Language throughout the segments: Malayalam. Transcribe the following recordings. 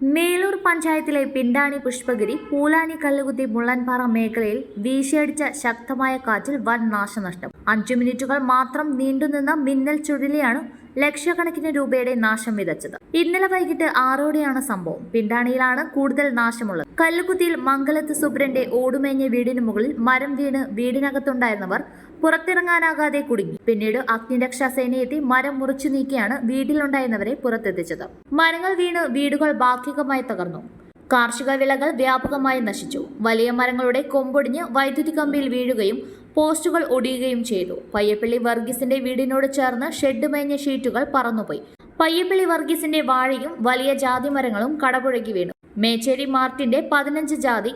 മേലൂർ പഞ്ചായത്തിലെ പിണ്ടാണി പുഷ്പഗിരി പൂലാനി കല്ലുകുത്തി മുള്ളൻപാറ മേഖലയിൽ വീശിയടിച്ച ശക്തമായ കാറ്റിൽ വൻ നാശനഷ്ടം. അഞ്ചു മിനിറ്റുകൾ മാത്രം നീണ്ടുനിന്ന മിന്നൽ ചുഴലിയാണ് ലക്ഷക്കണക്കിന് രൂപയുടെ നാശം വിതച്ചത്. ഇന്നലെ വൈകിട്ട് ആറോടെയാണ് സംഭവം. പിണ്ടാണിയിലാണ് കൂടുതൽ നാശമുള്ളത്. കല്ലുകുത്തിയിൽ മംഗലത്ത് സുബ്രന്റെ ഓടുമേഞ്ഞ വീടിന് മുകളിൽ മരം വീണ് വീടിനകത്തുണ്ടായിരുന്നവർ പുറത്തിറങ്ങാനാകാതെ കുടുങ്ങി. പിന്നീട് അഗ്നിരക്ഷാ സേനയെത്തി മരം മുറിച്ചു നീക്കിയാണ് വീട്ടിലുണ്ടായിരുന്നവരെ പുറത്തെത്തിച്ചത്. മരങ്ങൾ വീണ് വീടുകൾ ഭാഗികമായി തകർന്നു. കാർഷിക വിളകൾ വ്യാപകമായി നശിച്ചു. വലിയ മരങ്ങളുടെ കൊമ്പൊടിഞ്ഞ് വൈദ്യുതി കമ്പിയിൽ വീഴുകയും പോസ്റ്റുകൾ ഒടിയുകയും ചെയ്തു. പയ്യപ്പള്ളി വർഗീസിന്റെ വീടിനോട് ചേർന്ന് ഷെഡ് മേഞ്ഞ ഷീറ്റുകൾ പറന്നുപോയി. പയ്യപ്പള്ളി വർഗീസിന്റെ വാഴയും വലിയ ജാതി മരങ്ങളും കടപുഴകി വീണു. മേച്ചേരി മാർട്ടിന്റെ പതിനഞ്ച് ജാതി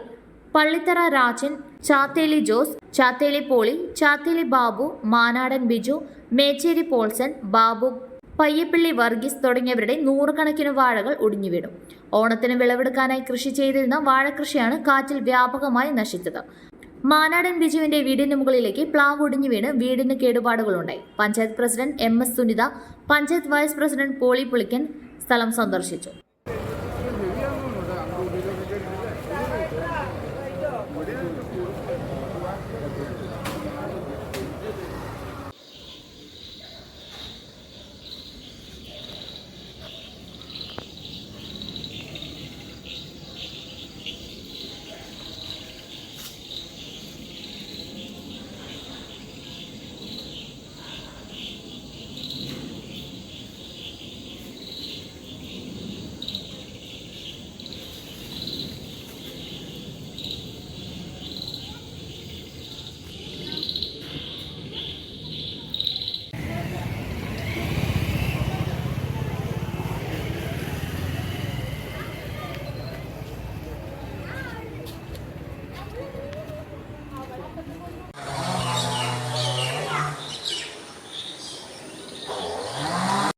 പള്ളിത്തറ രാജൻ ചാത്തേലി ജോസ് ചാത്തേലി പോളി ചാത്തേലി ബാബു മാനാടൻ ബിജു മേച്ചേരി പോൾസൺ ബാബു പയ്യപ്പള്ളി വർഗീസ് തുടങ്ങിയവരുടെ നൂറുകണക്കിന് വാഴകൾ ഒടിഞ്ഞു വീണു. ഓണത്തിന് വിളവെടുക്കാനായി കൃഷി ചെയ്തിരുന്ന വാഴകൃഷിയാണ് കാറ്റിൽ വ്യാപകമായി നശിച്ചത്. മാനാടൻ ബിജുവിന്റെ വീടിന് മുകളിലേക്ക് പ്ലാവ് ഒടിഞ്ഞു വീണ് വീടിന് കേടുപാടുകളുണ്ടായി. Panchayat president M S Sunitha panchayat vice president Poly Pulikkan സ്ഥലം സന്ദർശിച്ചു.